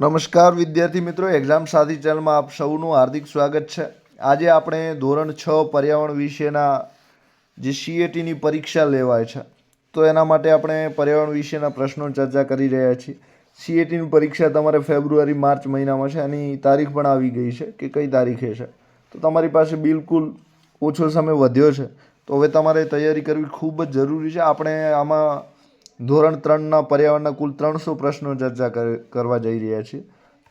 નમસ્કાર વિદ્યાર્થી મિત્રો, એક્ઝામ સાથી ચેનલમાં આપ સૌનું હાર્દિક સ્વાગત છે. આજે આપણે ધોરણ છ પર્યાવરણ વિશેના જે સીએટીની પરીક્ષા લેવાય છે, તો એના માટે આપણે પર્યાવરણ વિશેના પ્રશ્નો ચર્ચા કરી રહ્યા છીએ. સીએટીની પરીક્ષા તમારે ફેબ્રુઆરી, માર્ચ મહિનામાં છે, એની તારીખ પણ આવી ગઈ છે કે કઈ તારીખે છે. તો તમારી પાસે બિલકુલ ઓછો સમય વધ્યો છે. તો હવે તમારે તૈયારી કરવી ખૂબ જ જરૂરી છે. આપણે આમાં ધોરણ ત્રણના પર્યાવરણના કુલ ત્રણસો પ્રશ્નો ચર્ચા કર- કરવા જઈ રહ્યા છીએ.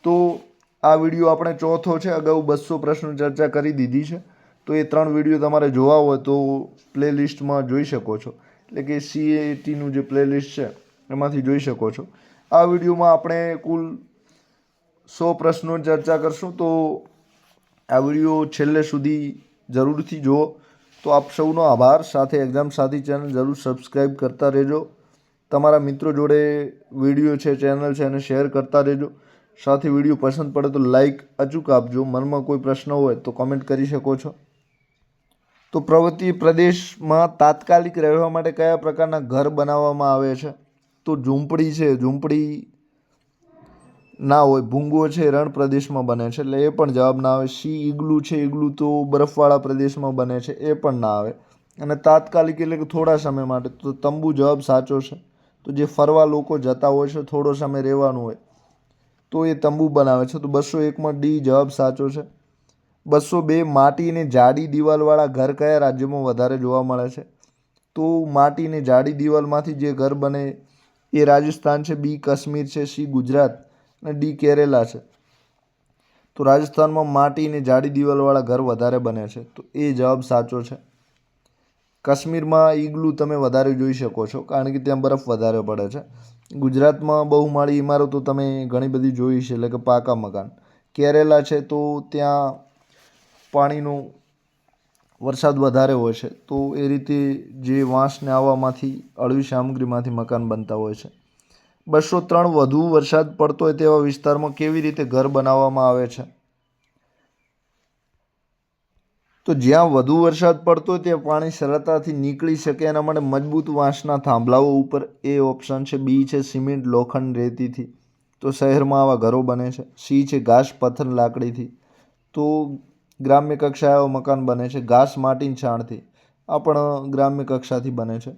તો આ વીડિયો આપણે ચોથો છે, અગાઉ બસો પ્રશ્નો ચર્ચા કરી દીધી છે. તો એ ત્રણ વીડિયો તમારે જોવા હોય તો પ્લેલિસ્ટમાં જોઈ શકો છો. એટલે કે સીએટીનું જે પ્લેલિસ્ટ છે, એમાંથી જોઈ શકો છો. આ વિડીયોમાં આપણે કુલ સો પ્રશ્નો ચર્ચા કરશું. તો આ વીડિયો છેલ્લે સુધી જરૂરથી જુઓ. તો આપ સૌનો આભાર. સાથે એક્ઝામ સાથી ચેનલ જરૂર સબસ્ક્રાઈબ કરતા રહેજો. તમારા મિત્રો જોડે વીડિયો છે ચેનલ છે એને શેર કરતા રહેજો. સાથે વીડિયો પસંદ પડે તો લાઇક અચૂક આપજો. મનમાં કોઈ પ્રશ્ન હોય તો કમેન્ટ કરી શકો છો. તો પ્રવૃત્તિ પ્રદેશમાં તાત્કાલિક રહેવા માટે કયા પ્રકારના ઘર બનાવવામાં આવે છે? તો ઝૂંપડી છે. ઝૂંપડી ના હોય ભૂંગો છે, રણ પ્રદેશમાં બને છે. એટલે એ પણ જવાબ ના આવે. સી ઈગલું છે? ઈગલું તો બરફવાળા પ્રદેશમાં બને છે. એ પણ ના આવે. અને તાત્કાલિક એટલે કે થોડા સમય માટે. તો તંબુ જવાબ સાચો છે. તો જે ફરવા લોકો જતા હોય છે, થોડો સમય રહેવાનું હોય, તો એ તંબુ બનાવે છે. તો બસો એકમાં ડી જવાબ સાચો છે. બસો બે માટી અને જાડી દિવાલવાળા ઘર કયા રાજ્યમાં વધારે જોવા મળે છે? તો માટી અને જાડી દિવાલમાંથી જે ઘર બને એ રાજસ્થાન છે, બી કાશ્મીર છે, સી ગુજરાત અને ડી કેરેલા છે. તો રાજસ્થાનમાં માટી અને જાડી દિવાલવાળા ઘર વધારે બને છે. તો એ જવાબ સાચો છે. કાશ્મીરમાં ઈગલું તમે વધારે જોઈ શકો છો, કારણ કે ત્યાં બરફ વધારે પડે છે. ગુજરાતમાં બહુમાળી ઇમારતો તમે ઘણી બધી જોઈ છે એટલે કે પાકા મકાન. કેરેલા છે તો ત્યાં પાણીનું વરસાદ વધારે હોય છે, તો એ રીતે જે વાંસને આવવામાંથી, અળવી સામગ્રીમાંથી મકાન બનતા હોય છે. બસો ત્રણ વધુ વરસાદ પડતો હોય તેવા વિસ્તારમાં કેવી રીતે ઘર બનાવવામાં આવે છે? તો જ્યાં વધુ વરસાદ પડતો હોય ત્યાં પાણી સરળતાથી નીકળી શકે એના માટે મજબૂત વાંસના થાંભલાઓ ઉપર એ ઓપ્શન છે. બી છે સિમેન્ટ લોખંડ રેતીથી. તો શહેરમાં આવા ઘરો બને છે. સી છે ઘાસ પથ્થર લાકડીથી. તો ગ્રામ્ય કક્ષાએ મકાન બને છે. ઘાસ માટી છાણથી. આ પણ ગ્રામ્ય કક્ષાથી બને છે.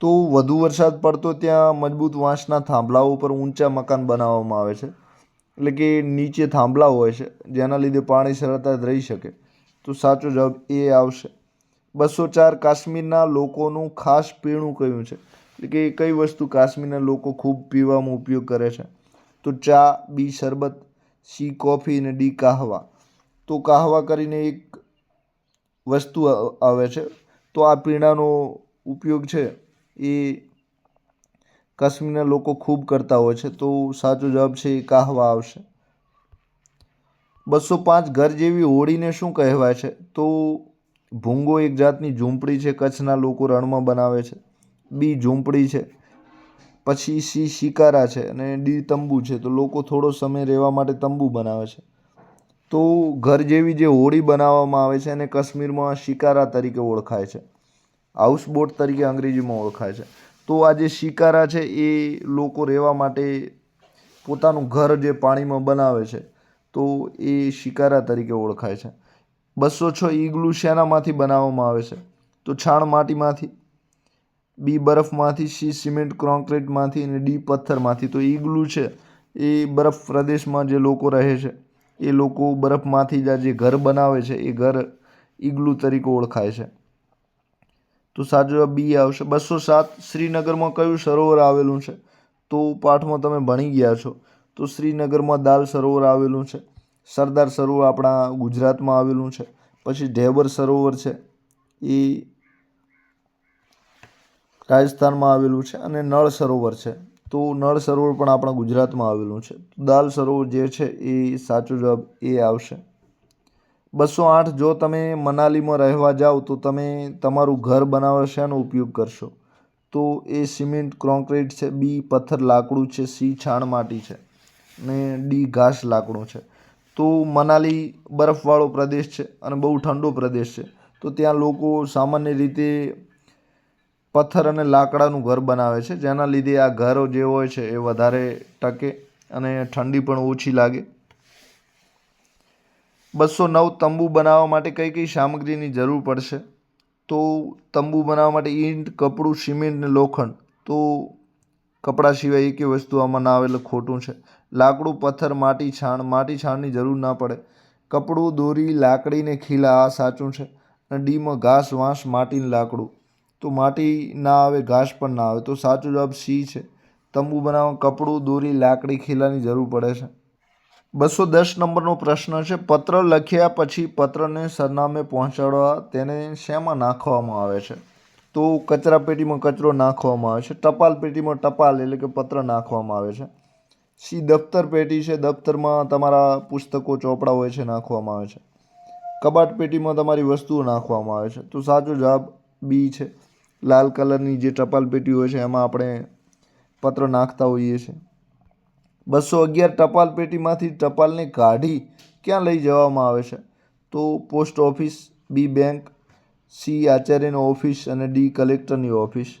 તો વધુ વરસાદ પડતો ત્યાં મજબૂત વાંસના થાંભલાઓ ઉપર ઊંચા મકાન બનાવવામાં આવે છે. એટલે કે નીચે થાંભલા હોય છે. જેના લીધે પાણી સરળતા રહી શકે. તો સાચો જવાબ એ આવશે. બસો ચાર કાશ્મીરના લોકોનું ખાસ પીણું કયું છે? એટલે કે કઈ વસ્તુ કાશ્મીરના લોકો ખૂબ પીવામાં ઉપયોગ કરે છે? તો ચા, બી શરબત, સી કોફી અને ડી કાહવા. તો કાહવા કરીને એક વસ્તુ આવે છે. તો આ પીણાનો ઉપયોગ છે એ કાશ્મીરના લોકો ખૂબ કરતા હોય છે. તો સાચો જવાબ છે એ કાહવા આવશે. બસો પાંચ ઘર જેવી હોડીને શું કહેવાય છે? તો ભૂંગો એક જાતની ઝૂંપડી છે, કચ્છના લોકો રણમાં બનાવે છે. બી ઝૂંપડી છે, પછી સી શિકારા છે અને ડી તંબુ છે. તો લોકો થોડો સમય રહેવા માટે તંબુ બનાવે છે. તો ઘર જેવી જે હોડી બનાવવામાં આવે છે એને કાશ્મીરમાં શિકારા તરીકે ઓળખાય છે. હાઉસબોટ તરીકે અંગ્રેજીમાં ઓળખાય છે. તો આ જે શિકારા છે એ લોકો રહેવા માટે પોતાનું ઘર જે પાણીમાં બનાવે છે તો એ શિકારા તરીકે ઓળખાય છે. બસો છ ઈગલું શેનામાંથી બનાવવામાં આવે છે? તો છાણ માટીમાંથી, બી બરફમાંથી, સી સિમેન્ટ કોન્ક્રીટમાંથી અને ડી પથ્થરમાંથી. તો ઈગલું છે એ બરફ પ્રદેશમાં જે લોકો રહે છે, એ લોકો બરફમાંથી જ આ જે ઘર બનાવે છે, એ ઘર ઈગલું તરીકે ઓળખાય છે. તો સાચો બી આવશે. બસો સાત શ્રીનગરમાં કયું સરોવર આવેલું છે? તો પાઠમાં તમે ભણી ગયા છો. તો શ્રીનગરમાં દાલ સરોવર આવેલું છે, સરદાર સરોવર આપણા ગુજરાતમાં આવેલું છે, પછી ઢેબર સરોવર છે, એ રાજસ્થાનમાં આવેલું છે અને નળ સરોવર છે. તો નળ સરોવર પણ આપણા ગુજરાતમાં આવેલું છે. દાલ સરોવર જે છે એ સાચો જવાબ એ આવશે. બસો આઠ, જો તમે મનાલીમાં રહેવા જાઓ તો તમે તમારું ઘર બનાવવા શેનો ઉપયોગ કરશો? તો એ સિમેન્ટ કોન્ક્રીટ છે, બી પથ્થર, લાકડું છે, સી છાણ માટી છે. ને ડી ઘાસ લાકડું છે. તો મનાલી બરફવાળો પ્રદેશ છે અને બહુ ઠંડો પ્રદેશ છે. તો ત્યાં લોકો સામાન્ય રીતે પથ્થર અને લાકડાનું ઘર બનાવે છે. જેના લીધે આ ઘરો જે હોય છે એ વધારે ટકે અને ઠંડી પણ ઓછી લાગે. બસો નવ તંબુ બનાવવા માટે કઈ કઈ સામગ્રીની જરૂર પડશે? તો તંબુ બનાવવા માટે ઈંટ, કપડું, સિમેન્ટ ને લોખંડ. તો કપડાં સિવાય એકે વસ્તુ આમાં ના આવે એટલે ખોટું છે. લાકડું પથ્થર, માટી છાણ, માટી છાણની જરૂર ના પડે. કપડું, દોરી, લાકડીને ખીલા, આ સાચું છે. અને ડીમાં ઘાસ, વાંસ, માટીને લાકડું. તો માટી ના આવે, ઘાસ પણ ના આવે. તો સાચો જવાબ સી છે. તંબુ બનાવવા કપડું, દોરી, લાકડી ખીલાની જરૂર પડે છે. બસો દસ નંબરનો પ્રશ્ન છે. પત્ર લખ્યા પછી પત્રને સરનામે પહોંચાડવા તેને શેમાં નાખવામાં આવે છે? તો કચરા પેટીમાં કચરો નાખવામાં આવે છે. ટપાલ પેટીમાં ટપાલ એટલે કે પત્ર નાખવામાં આવે છે. સી દફતર પેટી છે? દફતરમાં તમારા પુસ્તકો ચોપડા હોય છે નાખવામાં આવે છે. કબાટ પેટીમાં તમારી વસ્તુઓ નાખવામાં આવે છે. તો સાચો જવાબ બી છે. લાલ કલરની જે ટપાલ પેટી હોય છે, એમાં આપણે પત્ર નાખતા હોઈએ છીએ. બસો અગિયાર ટપાલ પેટીમાંથી ટપાલને કાઢી ક્યાં લઈ જવામાં આવે છે? તો post office, B bank, C આચાર્યની office અને ડી કલેક્ટરની ઓફિસ.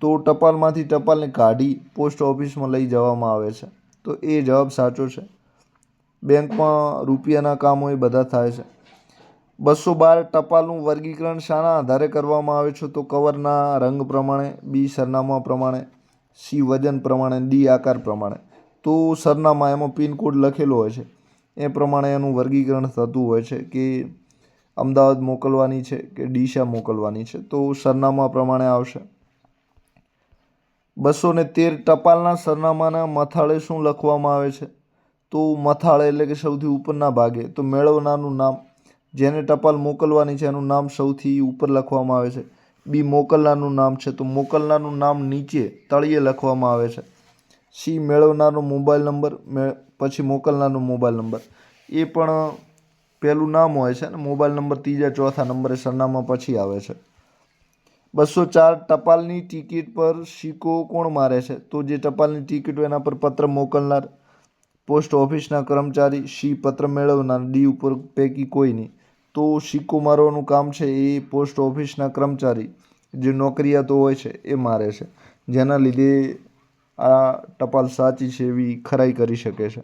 તો ટપાલમાંથી ટપાલને કાઢી પોસ્ટ ઓફિસમાં લઈ જવામાં આવે છે. તો એ જવાબ સાચો છે. બેંકમાં રૂપિયાના કામો એ બધા થાય છે. બસો બાર ટપાલનું વર્ગીકરણ શાના આધારે કરવામાં આવે છે તો કવરના રંગ પ્રમાણે, બી સરનામા પ્રમાણે, સી વજન પ્રમાણે, ડી આકાર પ્રમાણે. તો સરનામા એમાં પિનકોડ લખેલો હોય છે. એ પ્રમાણે એનું વર્ગીકરણ થતું હોય છે કે અમદાવાદ મોકલવાની છે કે ડીશા મોકલવાની છે. તો સરનામા પ્રમાણે આવશે. બસો ને તેર ટપાલના સરનામાના મથાળે શું લખવામાં આવે છે? તો મથાળે એટલે કે સૌથી ઉપરના ભાગે. તો મેળવનારનું નામ. જેને ટપાલ મોકલવાની છે એનું નામ સૌથી ઉપર લખવામાં આવે છે. બી મોકલનારનું નામ છે. તો મોકલનારનું નામ નીચે તળિયે લખવામાં આવે છે. સી મેળવનારનો મોબાઈલ નંબર. પછી મોકલનારનો મોબાઈલ નંબર. એ પણ પહેલું નામ હોય છે ને. મોબાઈલ નંબર ત્રીજા ચોથા નંબરે સરનામા પછી આવે છે. બસો ચાર ટપાલની ટિકિટ પર સિક્કો કોણ મારે છે? તો જે ટપાલની ટિકિટ હોય એના પર પત્ર મોકલનાર, પોસ્ટ ઓફિસના કર્મચારી સી પત્ર મેળવનાર, ડી ઉપર પૈકી કોઈ નહીં. તો સિક્કો મારવાનું કામ છે એ પોસ્ટ ઓફિસના કર્મચારી, જે નોકરિયાતો હોય છે, એ મારે છે. જેના લીધે આ ટપાલ સાચી છે એવી ખરાઈ કરી શકે છે.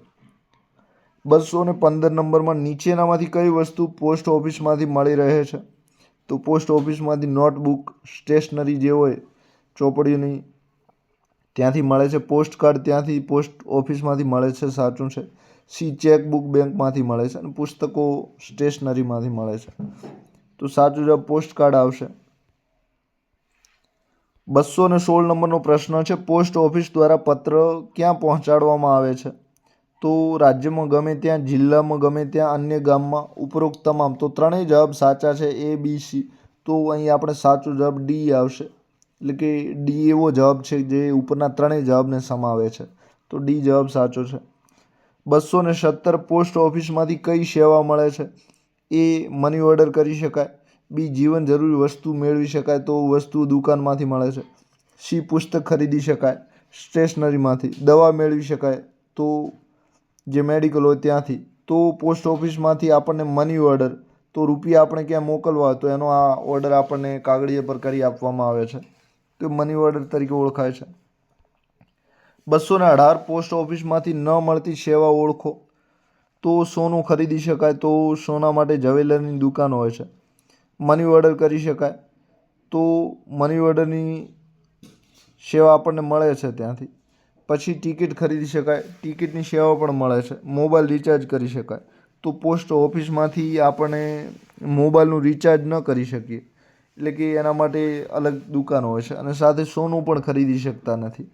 બસો ને પંદર નંબરમાં નીચેનામાંથી કઈ વસ્તુ પોસ્ટ ઓફિસમાંથી મળી રહે છે? તો પોસ્ટ ઓફિસમાંથી નોટબુક, સ્ટેશનરી જે હોય, ચોપડીઓની ત્યાંથી મળે છે. પોસ્ટ કાર્ડ ત્યાંથી પોસ્ટ ઓફિસમાંથી મળે છે, સાચું છે. સી ચેકબુક બેંકમાંથી મળે છે અને પુસ્તકો સ્ટેશનરીમાંથી મળે છે. તો સાચું જવાબ, પોસ્ટ કાર્ડ આવશે. બસો ને સોળ નંબરનો પ્રશ્ન છે, પોસ્ટ ઓફિસ દ્વારા પત્ર ક્યાં પહોંચાડવામાં આવે છે? તો રાજ્યમાં ગમે ત્યાં, જિલ્લામાં ગમે ત્યાં, અન્ય ગામમાં ઉપરોક્ત તમામ. તો ત્રણેય જવાબ સાચા છે એ બી સી તો અહીં આપણે સાચો જવાબ ડી આવશે. એટલે કે ડી એવો જવાબ છે જે ઉપરના ત્રણેય જવાબને સમાવે છે. તો ડી જવાબ સાચો છે. બસો ને સત્તર પોસ્ટ ઓફિસમાંથી કઈ સેવા મળે છે? એ મની ઓર્ડર કરી શકાય. બી જીવન જરૂરી વસ્તુ મેળવી શકાય તો વસ્તુ દુકાનમાંથી મળે છે. સી પુસ્તક ખરીદી શકાય. સ્ટેશનરીમાંથી દવા મેળવી શકાય તો જે મેડિકલ હોય ત્યાંથી. તો પોસ્ટ ઓફિસમાંથી આપણને મની ઓર્ડર તો રૂપિયા આપણે ક્યાં મોકલવા તો એનો આ ઓર્ડર આપણને કાગળીએ પર કરી આપવામાં આવે છે. તો મની ઓર્ડર તરીકે ઓળખાય છે. બસોને અઢાર પોસ્ટ ઓફિસમાંથી ન મળતી સેવા ઓળખો. તો સોનું ખરીદી શકાય તો સોના માટે જવેલરની દુકાન હોય છે. મની ઓર્ડર કરી શકાય. તો મની ઓર્ડરની સેવા આપણને મળે છે ત્યાંથી. પછી ટિકિટ ખરીદી શકાય, ટિકિટની સેવા પણ મળે છે, મોબાઈલ રિચાર્જ કરી શકાય. તો પોસ્ટ ઓફિસમાંથી આપણે મોબાઈલનું રિચાર્જ ન કરી શકીએ, એટલે કે એના માટે અલગ દુકાન હોય છે અને સાથે સોનું પણ ખરીદી શકતા નથી.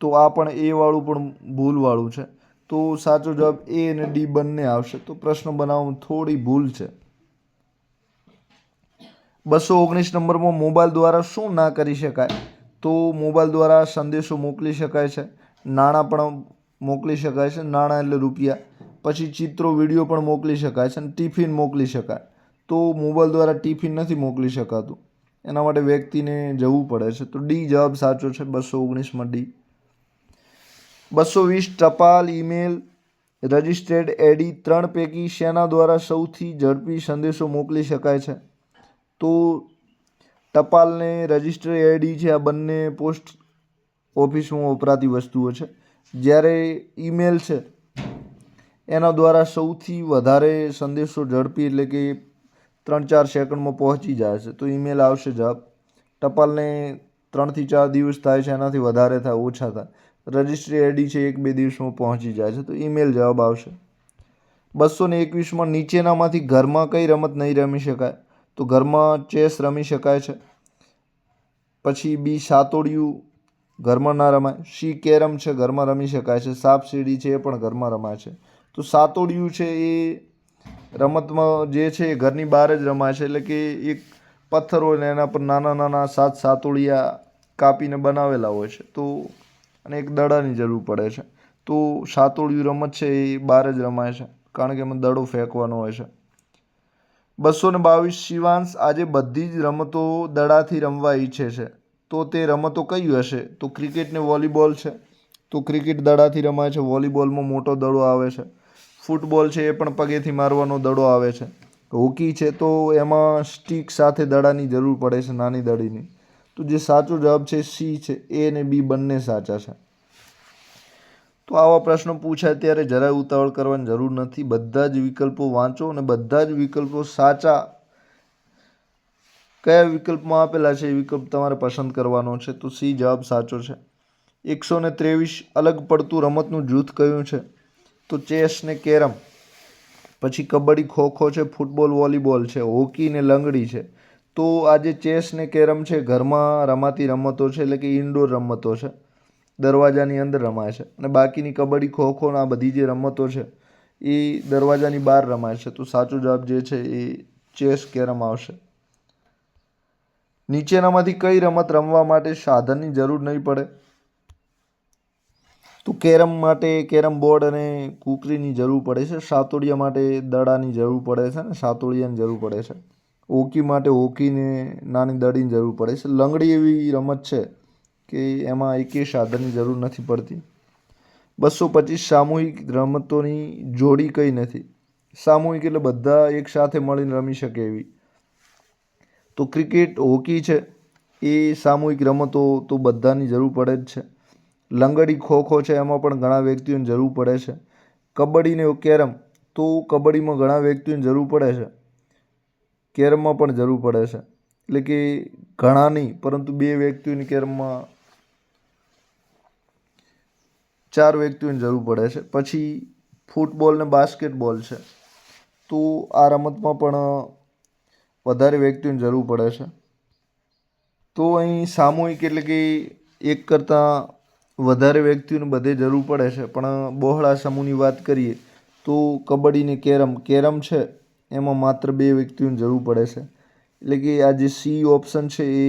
તો આ પણ એ વાળું પણ ભૂલવાળું છે. તો સાચો જવાબ એ અને ડી બંને આવશે. તો પ્રશ્ન બનાવવામાં થોડી ભૂલ છે. બસો ઓગણીસ નંબરમાં મોબાઈલ દ્વારા શું ના કરી શકાય? તો મોબાઈલ દ્વારા સંદેશો મોકલી શકાય છે. નાણાં પણ મોકલી શકાય છે, નાણાં એટલે રૂપિયા. પછી ચિત્રો, વીડિયો પણ મોકલી શકાય છે અને ટિફિન મોકલી શકાય. તો મોબાઈલ દ્વારા ટિફિન નથી મોકલી શકાતું. એના માટે વ્યક્તિને જવું પડે છે. તો ડી જવાબ સાચો છે, બસો ઓગણીસમાં ડી. બસો વીસ ટપાલ ઈમેલ રજિસ્ટર્ડ એડી ત્રણ પૈકી શેના દ્વારા સૌથી ઝડપી સંદેશો મોકલી શકાય છે? તો ટપાલને રજિસ્ટર એડી છે, આ બંને પોસ્ટ ઓફિસમાં વપરાતી વસ્તુઓ છે. જ્યારે ઈમેલ છે, એના દ્વારા સૌથી વધારે સંદેશો ઝડપી એટલે કે ત્રણ ચાર સેકન્ડમાં પહોંચી જાય છે. તો ઈમેલ આવશે જવાબ. ટપાલને ત્રણથી ચાર દિવસ થાય છે, એનાથી વધારે થાય, ઓછા થાય. રજિસ્ટ્રી આઈડી છે, એક બે દિવસમાં પહોંચી જાય છે, તો ઈમેલ જવાબ આવશે. બસો ને એકવીસમાં નીચેનામાંથી ઘરમાં કઈ રમત નહીં રમી શકાય. તો ઘરમાં ચેસ રમી શકાય છે. પછી બી સાતોડિયું ઘરમાં ના રમાય. શી કેરમ છે, ઘરમાં રમી શકાય છે. સાપ સીડી છે, એ પણ ઘરમાં રમાય છે. તો સાતોડિયું છે, એ રમતમાં જે છે, એ ઘરની બહાર જ રમાય છે. એટલે કે એક પથ્થર હોય ને એના પર નાના નાના સાત સાતોડિયા કાપીને બનાવેલા હોય છે. તો અને એક દડાની જરૂર પડે છે. તો સાતોડિયું રમત છે, એ બહાર જ રમાય છે. કારણ કે એમાં દડો ફેંકવાનો હોય છે. બસો ને બાવીસ શિવાંશ આજે બધી જ રમતો દડાથી રમવા ઈચ્છે છે. તો તે રમતો કઈ હશે? તો ક્રિકેટ ને વોલીબોલ છે. તો ક્રિકેટ દડાથી રમાય છે. વોલીબોલમાં મોટો દડો આવે છે. ફૂટબોલ છે એ પણ પગેથી મારવાનો દડો આવે છે. હોકી છે તો એમાં સ્ટીક સાથે દડાની જરૂર પડે છે નાની દડીની. તો જે સાચો જવાબ છે સી છે. એ અને બી બંને સાચા છે. તો આવા પ્રશ્નો પૂછાય ત્યારે જરાય ઉતાવળ કરવાની જરૂર નથી. બધા જ વિકલ્પો વાંચો અને બધા જ વિકલ્પો સાચા કયા વિકલ્પમાં આપેલા છે એ વિકલ્પ તમારે પસંદ કરવાનો છે? તો સી જવાબ સાચો છે. એકસો ને ત્રેવીસ અલગ પડતું રમતનું જૂથ કયું છે? તો ચેસ ને કેરમ. પછી કબડ્ડી ખો ખો છે, ફૂટબોલ, વોલીબોલ છે, હોકી ને લંગડી છે. તો આ જે ચેસ ને કેરમ છે ઘરમાં રમાતી રમતો છે એટલે કે ઇન્ડોર રમતો છે. દરવાજાની અંદર રમાય છે. અને બાકીની કબડ્ડી ખો આ બધી જે રમતો છે એ દરવાજાની બહાર રમાય છે. તો સાચો જવાબ જે છે એ ચેસ કેરમ આવશે. નીચેનામાંથી કઈ રમત રમવા માટે સાધનની જરૂર નહીં પડે? તો કેરમ માટે, કેરમ બોર્ડ અને કૂકરીની જરૂર પડે છે, સાતોડિયા માટે દડાની જરૂર પડે છે ને, સાતોડિયાની જરૂર પડે છે. હોકી માટે હોકીને નાની દડીની જરૂર પડે છે. લંગડી એવી રમત છે કે એમાં એકે સાધનની જરૂર નથી પડતી. બસો પચીસ સામૂહિક રમતોની જોડી કઈ નથી. સામૂહિક એટલે બધા એકસાથે મળીને રમી શકે એવી. તો ક્રિકેટ હોકી છે, એ સામૂહિક રમતો તો બધાની જરૂર પડે જ છે. લંગડી ખો ખો છે, એમાં પણ ઘણા વ્યક્તિઓની જરૂર પડે છે. કબડ્ડી ને કેરમ, તો કબડ્ડીમાં ઘણા વ્યક્તિઓની જરૂર પડે છે. કેરમમાં પણ જરૂર પડે છે. એટલે કે ઘણા નહીં, પરંતુ બે વ્યક્તિઓની કેરમમાં ચાર વ્યક્તિઓની જરૂર પડે છે. પછી ફૂટબોલ ને બાસ્કેટબોલ છે. તો આ રમતમાં પણ વધારે વ્યક્તિઓની જરૂર પડે છે. તો અહીં સામૂહિક એટલે કે એક કરતાં વધારે વ્યક્તિઓને બધે જરૂર પડે છે. પણ બહોળા સમૂહની વાત કરીએ તો કબડ્ડી ને કેરમ કેરમ છે એમાં માત્ર બે વ્યક્તિઓની જરૂર પડે છે. એટલે કે આ જે સી ઓપ્શન છે એ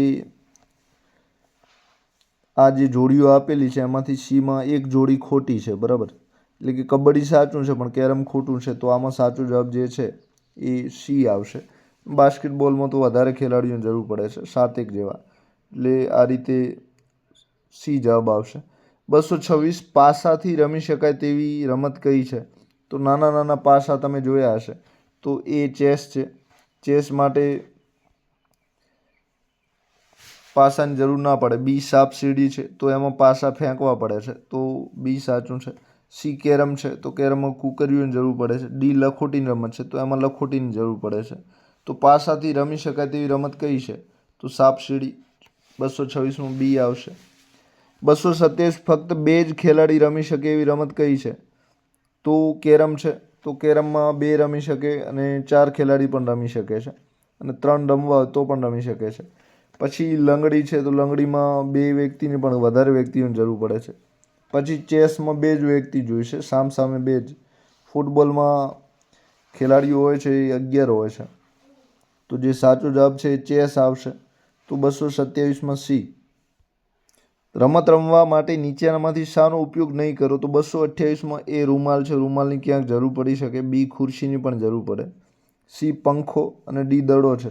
આ જે જોડીઓ આપેલી છે એમાંથી સીમાં એક જોડી ખોટી છે, બરાબર? એટલે કે કબડ્ડી સાચું છે પણ કેરમ ખોટું છે તો આમાં સાચો જવાબ જે છે એ સી આવશે. બાસ્કેટબોલમાં તો વધારે ખેલાડીઓની જરૂર પડે છે, સાતેક જેવા. એટલે આ રીતે સી જવાબ આવશે. બસો છવ્વીસ પાસાથી રમી શકાય તેવી રમત કઈ છે? તો નાના નાના પાસા તમે જોયા હશે. તો એ ચેસ છે. ચેસ માટે પાસાની જરૂર ના પડે. બી સાપ સીડી છે, તો એમાં પાસા ફેંકવા પડે છે. તો બી સાચું છે. સી કેરમ છે, તો કેરમમાં કુકરીઓની જરૂર પડે છે. ડી લખોટીની રમત છે, તો એમાં લખોટીની જરૂર પડે છે. તો પાસાથી રમી શકાય તેવી રમત કઈ છે? તો સાપ સીડી બસો છવ્વીસમાં બી આવશે. બસો સત્યાવીસ ફક્ત બે જ ખેલાડી રમી શકે એવી રમત કઈ છે? તો કેરમ છે. તો કેરમમાં બે રમી શકે અને ચાર ખેલાડી પણ રમી શકે છે. અને ત્રણ રમવા તો પણ રમી શકે છે. પછી લંગડી છે તો લંગડીમાં બે વ્યક્તિની પણ વધારે વ્યક્તિઓની જરૂર પડે છે. પછી ચેસમાં બે જ વ્યક્તિ જોઈશે સામ સામે બે જ. ફૂટબોલમાં ખેલાડીઓ હોય છે એ અગિયાર હોય છે. તો જે સાચો જવાબ છે એ ચેસ આવશે. તો બસો સત્યાવીસમાં સી. રમત રમવા માટે નીચેનામાંથી શાનો ઉપયોગ નહીં કરો તો બસો અઠ્યાવીસમાં એ રૂમાલ છે. રૂમાલની ક્યાંક જરૂર પડી શકે, બી ખુરશીની પણ જરૂર પડે. સી પંખો અને ડી દડો છે.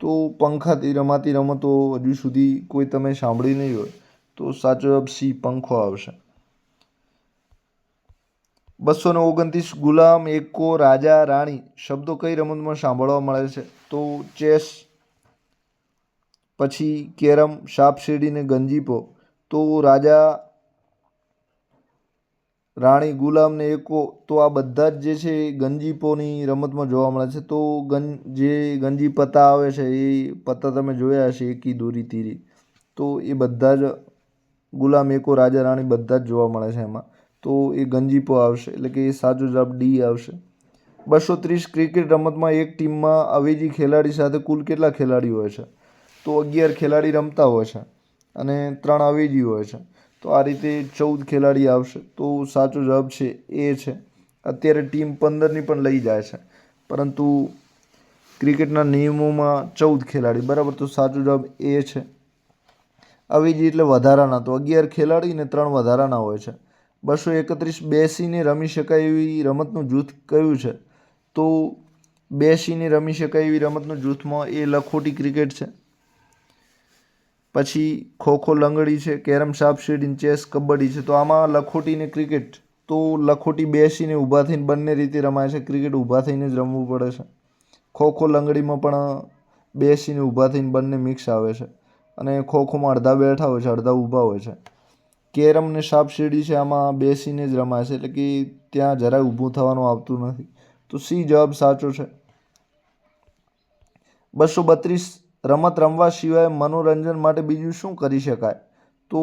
તો પંખાથી રમાતી રમતો હજુ સુધી કોઈ તમે સાંભળી નહીં હોય. તો સાચો જવાબ સી પંખો આવશે. બસો ને ઓગણત્રીસ ગુલામ એકો રાજા રાણી શબ્દો કઈ રમતમાં સાંભળવા મળે છે? તો ચેસ, પછી કેરમ સાપ ને ગંજીપો. તો રાજા રાણી ગુલામ ને એકો, તો આ બધા જ જે છે એ ગંજીપોની રમતમાં જોવા મળે છે. તો ગં, જે ગંજી પત્તા આવે છે, એ પત્તા તમે જોયા હશે, એકી દોરી તીરી. તો એ બધા જ ગુલામ, એકો, રાજા, રાણી બધા જ જોવા મળે છે એમાં. તો એ ગંજીપો આવશે, એટલે કે એ સાચો જવાબ ડી આવશે. બસો ત્રીસ ક્રિકેટ રમતમાં એક ટીમમાં અવેજી ખેલાડી સાથે કુલ કેટલા ખેલાડી હોય છે? તો અગિયાર ખેલાડી રમતા હોય છે અને ત્રણ અવેજી હોય છે. તો આ રીતે ચૌદ ખેલાડી આવશે. તો સાચો જવાબ છે એ છે. અત્યારે ટીમ પંદરની પણ લઈ જાય છે. પરંતુ ક્રિકેટના નિયમોમાં ચૌદ ખેલાડી. બરાબર, તો સાચો જવાબ એ છે. અવેજી એટલે વધારાના. તો અગિયાર ખેલાડી ને ત્રણ વધારાના હોય છે. બસો એકત્રીસ બેસીને રમી શકાય એવી રમતનું જૂથ કયું છે? તો બેસીને રમી શકાય એવી રમતનું જૂથમાં એ લખોટી ક્રિકેટ છે. પછી ખોખો લંગડી છે, કેરમ સાપ સીડી ચેસ, કબડ્ડી છે. તો આમાં લખોટી ને ક્રિકેટ તો લખોટી બેસીને ઊભા થઈને બંને રીતે રમાય છે. ક્રિકેટ ઊભા થઈને જ રમવું પડે છે. ખોખો લંગડીમાં પણ બેસીને ઊભા થઈને બંને મિક્સ આવે છે અને ખોખોમાં અડધા બેઠા હોય છે, અડધા ઊભા હોય છે. કેરમ ને સાપ સીડી છે, આમાં બેસીને જ રમાય છે. એટલે કે ત્યાં જરાય ઊભું થવાનું આવતું નથી. તો સી જવાબ સાચો છે. બસો બત્રીસ રમત રમવા સિવાય મનોરંજન માટે બીજું શું કરી શકાય? તો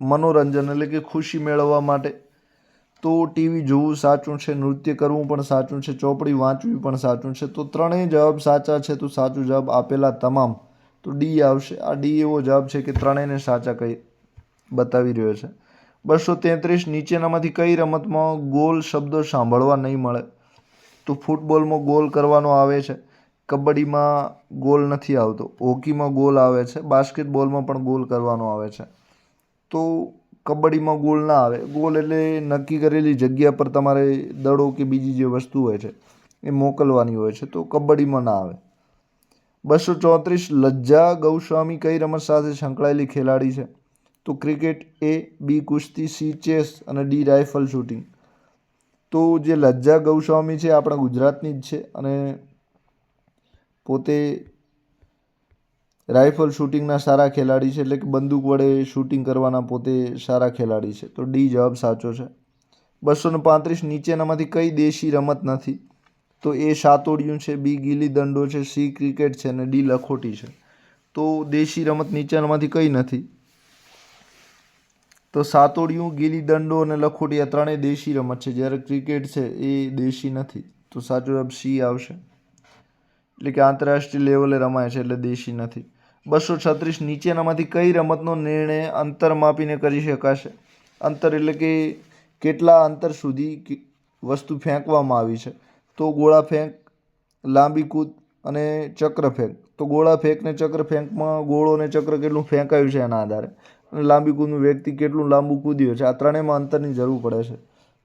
મનોરંજન એટલે કે ખુશી મેળવવા માટે. તો ટીવી જોવું સાચું છે, નૃત્ય કરવું પણ સાચું છે, ચોપડી વાંચવી પણ સાચું છે. તો ત્રણેય જવાબ સાચા છે, તો સાચું જવાબ આપેલા તમામ. તો ડી આવશે. આ ડી એવો જવાબ છે કે ત્રણેયને સાચા કહી બતાવી રહ્યો છે. બસો તેત્રીસ નીચેનામાંથી કઈ રમતમાં ગોલ શબ્દો સાંભળવા નહીં મળે? તો ફૂટબોલમાં ગોલ કરવાનો આવે છે. કબડ્ડીમાં ગોલ નથી આવતો. હોકીમાં ગોલ આવે છે. બાસ્કેટબોલમાં પણ ગોલ કરવાનો આવે છે. તો કબડ્ડીમાં ગોલ ના આવે. ગોલ એટલે નક્કી કરેલી જગ્યા પર તમારે દડો કે બીજી જે વસ્તુ હોય છે, એ મોકલવાની હોય છે. તો કબડ્ડીમાં ના આવે. બસો ચોત્રીસ લજ્જા ગૌસ્વામી કઈ રમત સાથે સંકળાયેલી ખેલાડી છે? તો ક્રિકેટ એ, બી કુસ્તી, સી ચેસ અને ડી રાઇફલ શૂટિંગ. તો જે લજ્જા ગૌસ્વામી છે આપણા ગુજરાતની જ છે અને પોતે રાઇફલ શૂટિંગના સારા ખેલાડી છે એટલે કે બંદૂક વડે શૂટિંગ કરવાના પોતે સારા ખેલાડી છે. તો ડી જવાબ સાચો છે. બસો ને પાંત્રીસ નીચેનામાંથી કઈ દેશી રમત નથી? તો એ સાતોડિયું છે, બી ગીલી દંડો છે, સી ક્રિકેટ છે અને ડી લખોટી છે. તો દેશી રમત નીચેનામાંથી કઈ નથી? તો સાતોડિયું ગીલી દંડો અને લખોટી ત્રણેય દેશી રમત છે. જ્યારે ક્રિકેટ છે એ દેશી નથી. તો સાચો જવાબ સી આવશે. એટલે કે આંતરરાષ્ટ્રીય લેવલે રમાય છે એટલે દેશી નથી. બસો છત્રીસ નીચેનામાંથી કઈ રમતનો નિર્ણય અંતર માપીને કરી શકાશે? અંતર એટલે કે કેટલા અંતર સુધી વસ્તુ ફેંકવામાં આવી છે? તો ગોળા ફેંક, લાંબી કૂદ અને ચક્ર ફેંક. તો ગોળા ફેંક ને ચક્ર ફેંકમાં ગોળો અને ચક્ર કેટલું ફેંકાયું છે એના આધારે? અને લાંબી કૂદનું વ્યક્તિ કેટલું લાંબુ કૂદ્યું છે? આ ત્રણેયમાં અંતરની જરૂર પડે છે.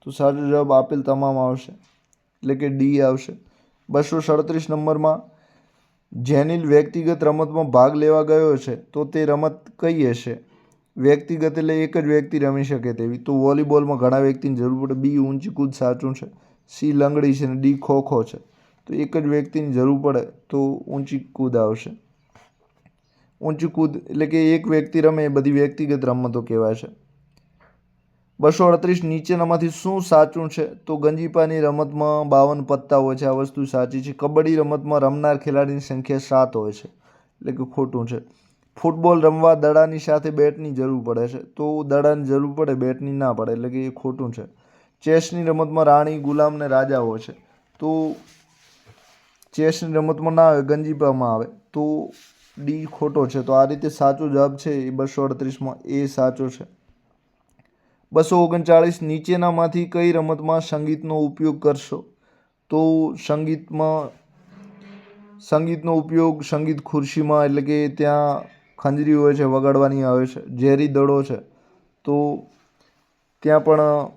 તો સાચો જવાબ આપેલ તમામ આવશે. એટલે કે ડી આવશે. બસો સડત્રીસ નંબરમાં, જેનિલ વ્યક્તિગત રમતમાં ભાગ લેવા ગયો છે, તો તે રમત કઈ હશે? વ્યક્તિગત એટલે એક જ વ્યક્તિ રમી શકે તેવી. તો વોલીબોલમાં ઘણા વ્યક્તિની જરૂર પડે. બી ઊંચી કૂદ સાચું છે. સી લંગડી છે અને ડી ખોખો છે. તો એક જ વ્યક્તિની જરૂર પડે તો ઊંચી કૂદ આવશે. ઊંચી કૂદ એટલે કે એક વ્યક્તિ રમે એ બધી વ્યક્તિગત રમતો કહેવાય છે. બસો અડત્રીસ નીચેનામાંથી શું સાચું છે? તો ગંજીપાની રમતમાં બાવન પત્તા હોય છે. આ વસ્તુ સાચી છે. કબડ્ડી રમતમાં રમનાર ખેલાડીની સંખ્યા સાત હોય છે. એટલે કે ખોટું છે. ફૂટબોલ રમવા દડાની સાથે બેટની જરૂર પડે છે. તો દડાની જરૂર પડે, બેટની ના પડે. એટલે કે એ ખોટું છે. ચેસની રમતમાં રાણી, ગુલામ ને રાજા હોય છે. તો ચેસની રમતમાં ના આવે, ગંજીપામાં આવે. તો ડી ખોટો છે. તો આ રીતે સાચો જવાબ છે એ બસો અડત્રીસમાં એ સાચો છે. બસો ઓગણચાળીસ નીચેનામાંથી કઈ રમતમાં સંગીતનો ઉપયોગ કરશો? તો સંગીતમાં, સંગીતનો ઉપયોગ સંગીત ખુરશીમાં એટલે કે ત્યાં ખંજરી હોય છે, વગાડવાની આવે છે, ઝેરી દડો છે, તો ત્યાં પણ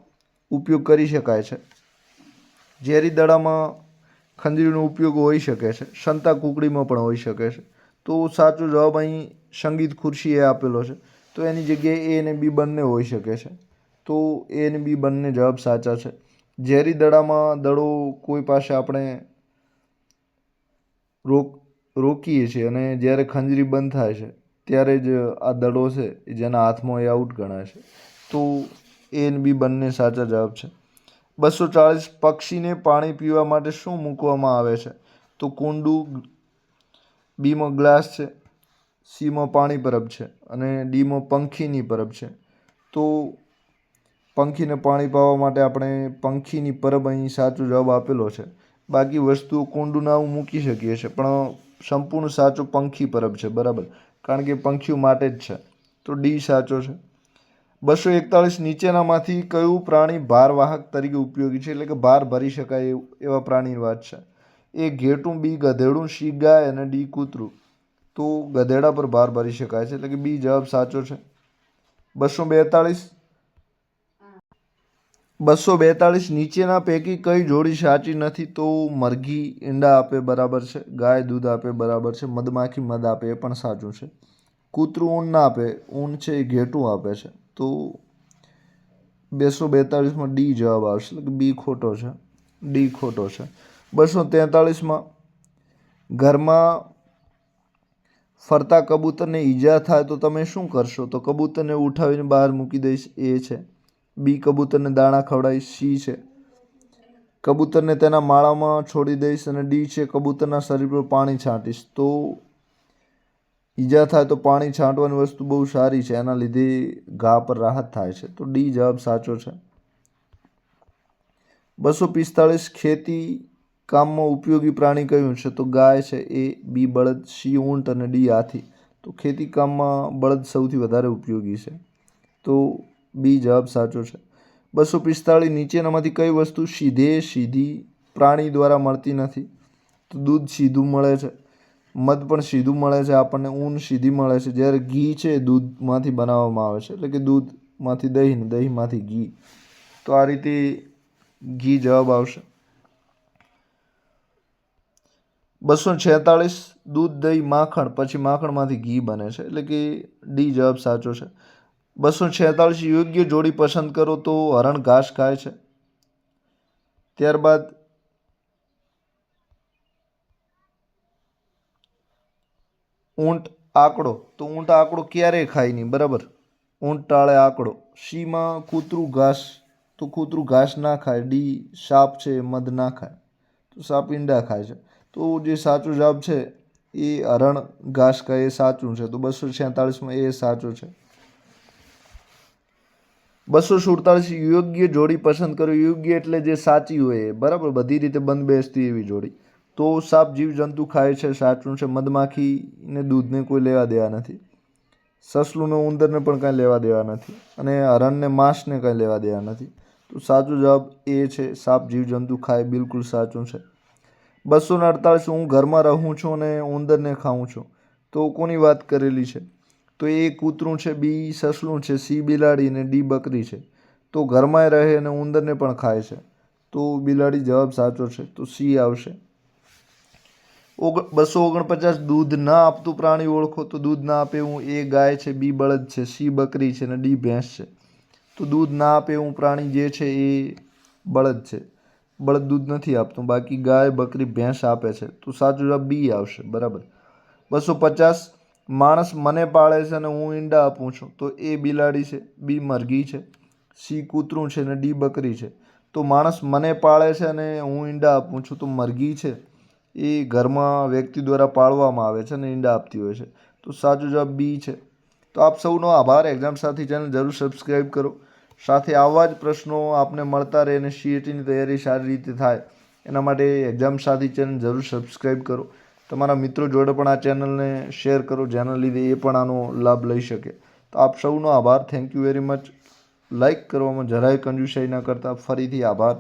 ઉપયોગ કરી શકાય છે. ઝેરી દડામાં ખંજરીનો ઉપયોગ હોઈ શકે છે, સંતા કુકડીમાં પણ હોઈ શકે છે. તો સાચો જવાબ અહીં સંગીત ખુરશી એ આપેલો છે. તો એની જગ્યાએ એ અને બી બંને હોઈ શકે છે. તો એ અને બી બંને જવાબ સાચા છે. ઝેરી દડામાં દડો કોઈ પાસે આપણે રોક, રોકીએ છીએ અને જ્યારે ખંજરી બંધ થાય છે, ત્યારે જ આ દડો છે જેના હાથમાં એ આઉટ ગણાય છે. તો એ અને બી બંને સાચા જવાબ છે. બસો ચાળીસ પક્ષીને પાણી પીવા માટે શું મૂકવામાં આવે છે? તો કુંડું બીમાં ગ્લાસ છે, સીમાં પાણી પરબ છે અને ડીમાં પંખીની પરબ છે. તો પંખીને પાણી પાવા માટે આપણે પંખીની પરબ અહીં સાચો જવાબ આપેલો છે. બાકી વસ્તુઓ કુંડું નાવું મૂકી શકીએ છીએ, પણ સંપૂર્ણ સાચો પંખી પરબ છે, બરાબર? કારણ કે પંખીઓ માટે જ છે. તો ડી સાચો છે. બસો એકતાળીસ નીચેનામાંથી કયું પ્રાણી ભારવાહક તરીકે ઉપયોગી છે? એટલે કે ભાર ભરી શકાય એવા પ્રાણીની વાત છે. એ ઘેટું બી ગધેડું સી ગાય અને ડી કૂતરું. તો ગધેડા પર ભાર ભરી શકાય છે. એટલે કે બી જવાબ સાચો છે. બસો બેતાળીસ. બસો બેતાળીસ નીચેના પૈકી કઈ જોડી સાચી નથી તો મરઘી ઈંડા આપે બરાબર છે. ગાય દૂધ આપે બરાબર છે. મધમાખી મધ આપે એ પણ સાચું છે. કૂતરું ઊન ના આપે, ઊન છે એ ઘેટું આપે છે. તો બેસો બેતાળીસમાં ડી જવાબ આવશે. એટલે કે બી ખોટો છે. ડી ખોટો છે. બસો તેતાળીસમાં. ઘરમાં ફરતા કબૂતરને ઈજા થાય તો તમે શું કરશો? તો કબૂતરને ઉઠાવીને બહાર મૂકી દઈશ, એ છે. બી, કબૂતરને દાણા ખવડાવીશ સી છે. કબૂતરને તેના માળામાં છોડી દઈશ અને ડી છે, કબૂતરના શરીર પર પાણી છાંટીશ. તો ઈજા થાય તો પાણી છાંટવાની વસ્તુ બહુ સારી છે, એના લીધે ઘા પર રાહત થાય છે. તો ડી જવાબ સાચો છે. બસો પિસ્તાળીસ ખેતી કામમાં ઉપયોગી પ્રાણી કયું છે? તો ગાય છે એ, બી બળદ સી ઊંટ અને ડી હાથી. તો ખેતી કામમાં બળદ સૌથી વધારે ઉપયોગી છે. તો બી જવાબ સાચો છે. બસો પિસ્તાળીસ નીચેનામાંથી કઈ વસ્તુ સીધે સીધી પ્રાણી દ્વારા મળતી નથી? તો દૂધ સીધું મળે છે. મધ પણ સીધું મળે છે. આપણને ઊન સીધી મળે છે. જ્યારે ઘી છે દૂધમાંથી બનાવવામાં આવે છે. એટલે કે દૂધમાંથી દહીં, દહીંમાંથી ઘી. તો આ રીતે ઘી જવાબ આવશે. બસો છેતાળીસ દૂધ દહીં માખણ, પછી માખણમાંથી ઘી બને છે. એટલે કે ડી જવાબ સાચો છે. બસો છેતાળીસ યોગ્ય જોડી પસંદ કરો તો હરણ ઘાસ ખાય છે. ત્યારબાદ ઊંટ આંકડો. તો ઊંટ આંકડો ક્યારેય ખાય નહીં, બરાબર? ઊંટ ટાળે આંકડો. સીમાં કૂતરું ઘાસ, તો કૂતરું ઘાસ ના ખાય. ડી સાપ છે, મધ ના ખાય. તો સાપ ઈંડા ખાય છે. તો જે સાચો જવાબ છે, એ હરણ ઘાસ કહે એ સાચું છે. તો બસો છેતાળીસમાં એ સાચો છે. બસો સુડતાળીસ યોગ્ય જોડી પસંદ કરો. યોગ્ય એટલે જે સાચી હોય એ. બરાબર? બધી રીતે બંધ બેસતી એવી જોડી. તો સાપ જીવજંતુ ખાય છે, સાચું છે. મધમાખીને દૂધને કોઈ લેવા દેવા નથી. સસલુંને ઉંદરને પણ કાંઈ લેવા દેવા નથી. અને હરણને માંસને કાંઈ લેવા દેવા નથી. તો સાચો જવાબ એ છે, સાપ જીવજંતુ ખાય બિલકુલ સાચું છે. બસો ને અડતાળીસ હું ઘરમાં રહું છું અને ઉંદરને ખાઉં છું. તો કોની વાત કરેલી છે? તો એ કૂતરું છે, બી સસલું છે, સી બિલાડી અને ડી બકરી છે. તો ઘરમાં રહે અને ઉંદરને પણ ખાય છે. તો બિલાડી જવાબ સાચો છે. તો સી આવશે. ઓગ, બસો ઓગણપચાસ દૂધ ના આપતું પ્રાણી ઓળખો તો દૂધ ના આપે એવું એ ગાય છે, બી બળદ છે, સી બકરી છે અને ડી ભેંસ છે. તો દૂધ ના આપે એવું પ્રાણી જે છે એ બળદ છે. બળદ દૂધ નથી આપતું, બાકી ગાય, બકરી, ભેંસ આપે છે. તો સાચું જવાબ બી આવશે, બરાબર. બસો પચાસ, માણસ મને પાળે છે અને હું ઈંડા આપું છું, તો એ બિલાડી છે, બી મરઘી છે, સી કૂતરું છે અને ડી બકરી છે. તો માણસ મને પાળે છે અને હું ઈંડા આપું છું, તો મરઘી છે, એ ઘરમાં વ્યક્તિ દ્વારા પાળવામાં આવે છે અને ઈંડા આપતી હોય છે. તો સાચો જવાબ બી છે. તો આપ સૌનો આભાર. એક્ઝામ સાથી ચેનલ જરૂર સબસ્ક્રાઈબ કરો. સાથે આવા જ પ્રશ્નો આપને મળતા રહે અને સીએટીની તૈયારી સારી રીતે થાય, એના માટે એક્ઝામ સાથી ચેનલ જરૂર સબસ્ક્રાઈબ કરો. તમારા મિત્રો જોડે પણ આ ચેનલને શેર કરો, જેના લીધે એ પણ આનો લાભ લઈ શકે. તો આપ સૌનો આભાર thank you very much like કરવામાં જરાય કંજુસાઈ ન કરતા. ફરીથી આભાર.